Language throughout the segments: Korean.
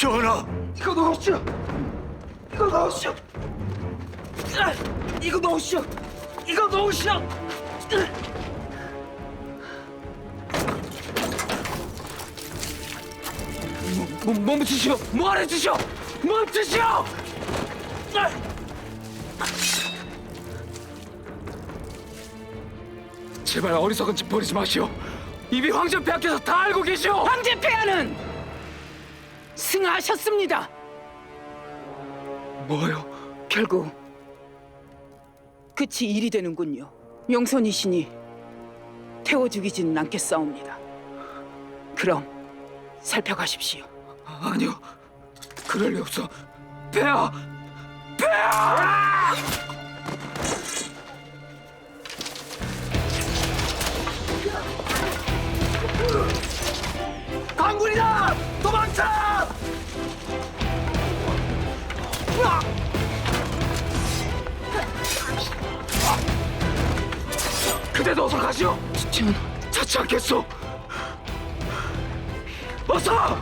전하, 이거 넣으시오. 이거 넣으시오. 아, 이거 넣으시오. 이거 넣으시오. 뭐, 뭐, 멈추시오. 뭐하래 주시오. 멈추시오. 아! 제발 어리석은 짓 버리지 마시오. 이미 황제 폐하께서 다 알고 계시오. 황제 폐하는 승하하셨습니다. 뭐요? 결국 끝이 일이 되는군요. 용선이시니 태워 죽이지는 않겠사옵니다. 그럼 살펴가십시오. 아니요, 그럴 리 없어. 폐하, 폐하! 강군이다! 그대도 어서 가시오. 전하, 찾지 않겠소. 어서!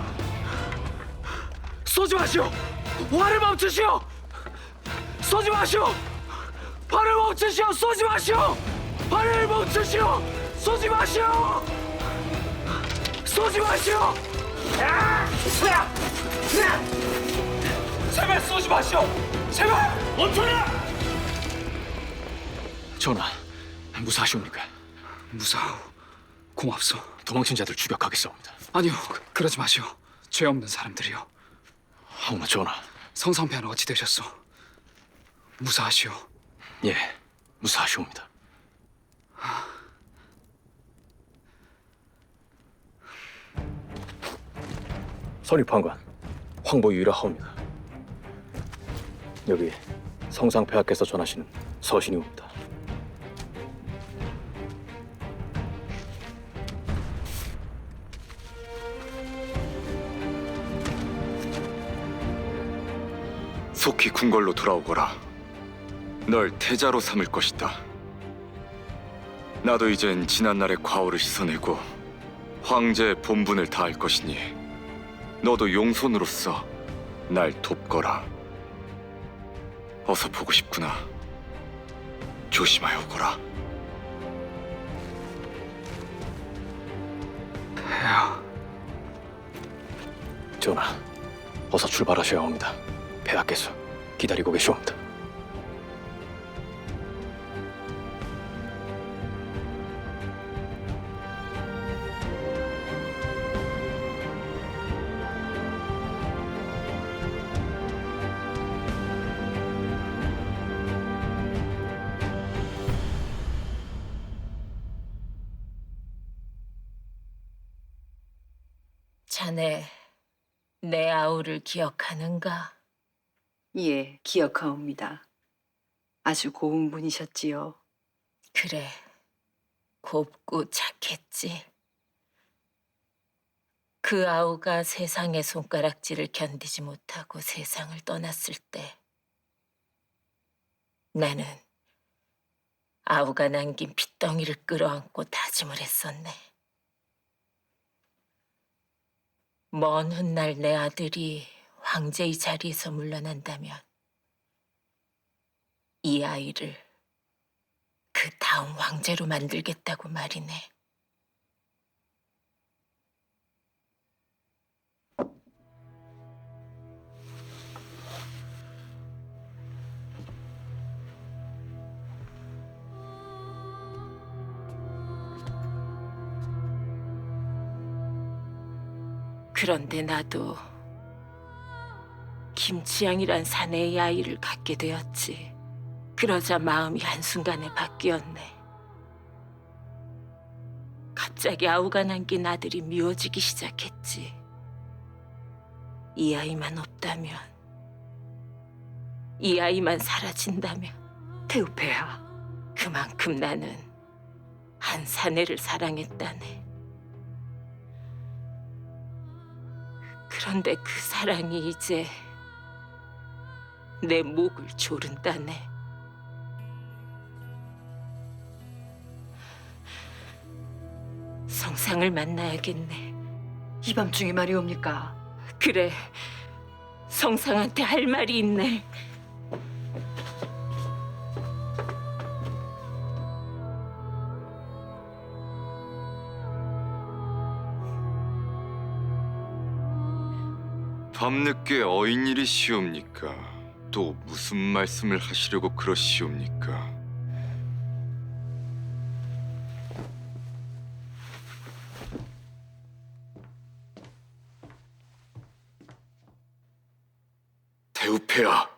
쏘지 마시오. 화를 멈추시오. 쏘지 마시오. 화를 멈추시오. 쏘지 마시오. 화를 멈추시오. 쏘지 마시오. 쏘지 마시오. 야! 야! 야! 제발 쏘지 마시오. 제발 멈춰라. 전하, 무사하시옵니까? 무사하오. 고맙소. 도망친 자들 추격하겠사옵니다. 아니요, 그- 그러지 마시오. 죄 없는 사람들이요. 하오나 전하, 성상패는 어찌 되셨소? 무사하시오. 예, 무사하시옵니다. 선입판관 황보유이라 하옵니다. 여기 성상폐하께서 전하시는 서신이 옵니다. 속히 궁궐로 돌아오거라. 널 태자로 삼을 것이다. 나도 이젠 지난날의 과오를 씻어내고 황제의 본분을 다할 것이니 너도 용손으로서 날 돕거라. 어서 보고 싶구나. 조심하여 오거라. 폐하, 전하, 어서 출발하셔야 합니다. 폐하께서 기다리고 계시옵니다. 자네 내 아우를 기억하는가? 예, 기억하옵니다. 아주 고운 분이셨지요. 그래, 곱고 착했지. 그 아우가 세상의 손가락질을 견디지 못하고 세상을 떠났을 때 나는 아우가 남긴 핏덩이를 끌어안고 다짐을 했었네. 먼 훗날 내 아들이 황제의 자리에서 물러난다면 이 아이를 그 다음 황제로 만들겠다고 말이네. 그런데 나도 김치양이란 사내의 아이를 갖게 되었지. 그러자 마음이 한순간에 바뀌었네. 갑자기 아우가 남긴 아들이 미워지기 시작했지. 이 아이만 없다면, 이 아이만 사라진다면, 태우폐하, 그만큼 나는 한 사내를 사랑했다네. 그런데 그 사랑이 이제 내 목을 조른다네. 성상을 만나야겠네. 이 밤중에 말이옵니까? 그래, 성상한테 할 말이 있네. 밤늦게 어인 일이 시옵니까? 또 무슨 말씀을 하시려고 그러시옵니까? 대우패야,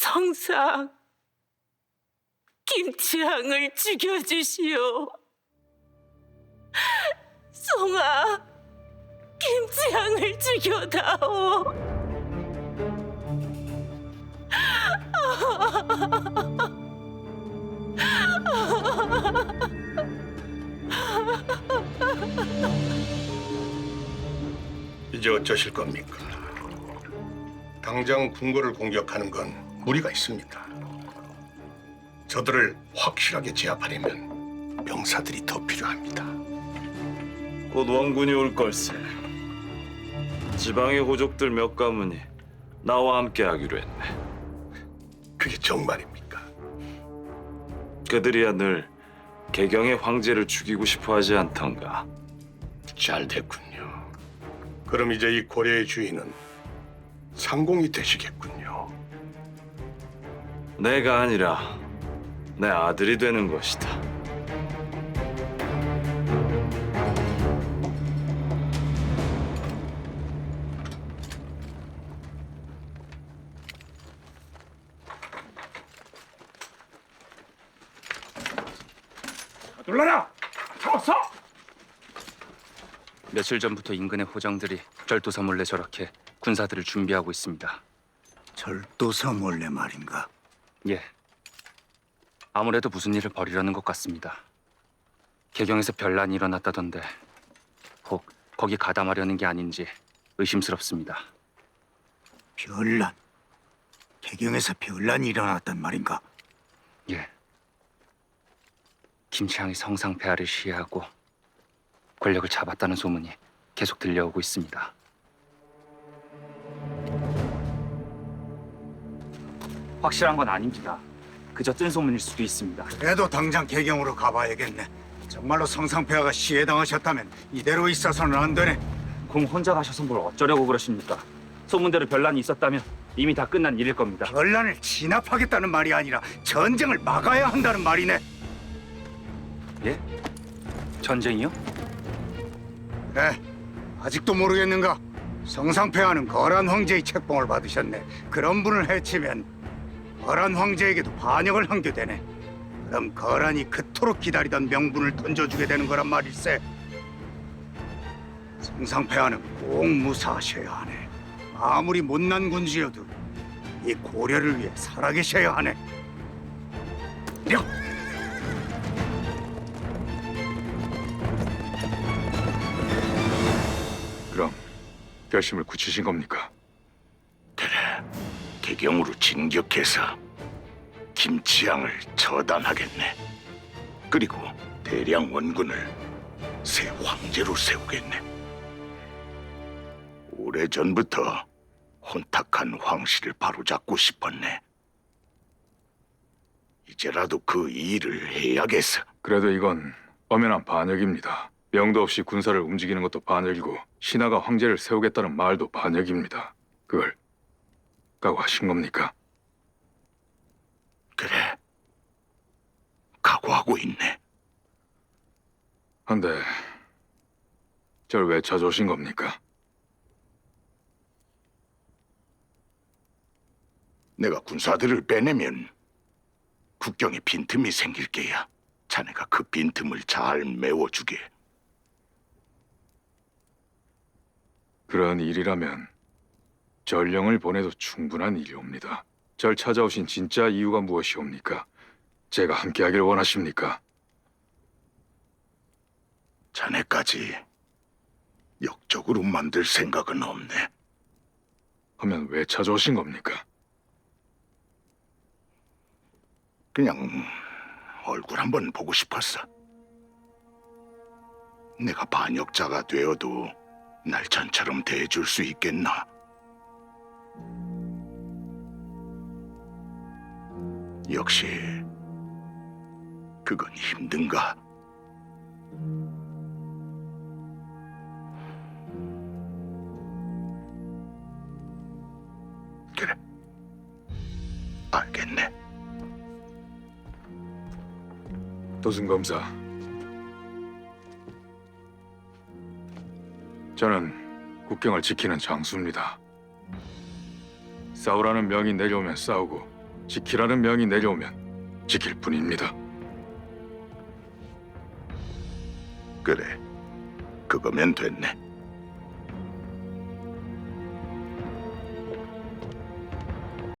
성상 김치향을 죽여주시오. 송아 김치향을 죽여다오. 이제 어쩌실 겁니까? 당장 궁궐을 공격하는 건 무리가 있습니다. 저들을 확실하게 제압하려면 병사들이 더 필요합니다. 곧 원군이 올 걸세. 지방의 호족들 몇 가문이 나와 함께 하기로 했네. 그게 정말입니까? 그들이야 늘 개경의 황제를 죽이고 싶어하지 않던가. 잘 됐군요. 그럼 이제 이 고려의 주인은 상공이 되시겠군요. 내가 아니라 내 아들이 되는 것이다. 놀라라! 잡았어! 며칠 전부터 인근의 호정들이 절도사 몰래 저렇게 군사들을 준비하고 있습니다. 절도사 몰래 말인가? 예. 아무래도 무슨 일을 벌이려는 것 같습니다. 개경에서 별난이 일어났다던데 혹 거기 가담하려는 게 아닌지 의심스럽습니다. 별난. 개경에서 별난이 일어났단 말인가? 예. 김치향이 성상 폐하를 시해하고 권력을 잡았다는 소문이 계속 들려오고 있습니다. 확실한 건 아닙니다. 그저 뜬 소문일 수도 있습니다. 그래도 당장 개경으로 가봐야겠네. 정말로 성상폐하가 시해당하셨다면 이대로 있어서는 안 되네. 공 혼자 가셔서 뭘 어쩌려고 그러십니까? 소문대로 별난이 있었다면 이미 다 끝난 일일 겁니다. 별난을 진압하겠다는 말이 아니라 전쟁을 막아야 한다는 말이네. 예? 전쟁이요? 그래, 아직도 모르겠는가? 성상폐하는 거란 황제의 책봉을 받으셨네. 그런 분을 해치면 거란 황제에게도 반역을 한게 되네. 그럼 거란이 그토록 기다리던 명분을 던져주게 되는 거란 말일세. 성상폐하는 꼭 무사하셔야 하네. 아무리 못난 군주여도 이 고려를 위해 살아계셔야 하네. 려! 결심을 굳히신 겁니까? 개경으로 진격해서 김치향을 처단하겠네. 그리고 대량 원군을 새 황제로 세우겠네. 오래전부터 혼탁한 황실을 바로잡고 싶었네. 이제라도 그 일을 해야겠어. 그래도 이건 엄연한 반역입니다. 명도 없이 군사를 움직이는 것도 반역이고 신하가 황제를 세우겠다는 말도 반역입니다. 그걸 각오하신 겁니까? 그래. 각오하고 있네. 한데 절 왜 찾아오신 겁니까? 내가 군사들을 빼내면 국경에 빈틈이 생길 게야. 자네가 그 빈틈을 잘 메워주게. 그런 일이라면 전령을 보내도 충분한 일이옵니다. 절 찾아오신 진짜 이유가 무엇이옵니까? 제가 함께하길 원하십니까? 자네까지 역적으로 만들 생각은 없네. 하면 왜 찾아오신 겁니까? 그냥 얼굴 한번 보고 싶었어. 내가 반역자가 되어도 날 전처럼 대해줄 수 있겠나? 역시 그건 힘든가? 그래, 알겠네. 도승 검사, 저는 국경을 지키는 장수입니다. 싸우라는 명이 내려오면 싸우고 지키라는 명이 내려오면 지킬 뿐입니다. 그래, 그거면 됐네.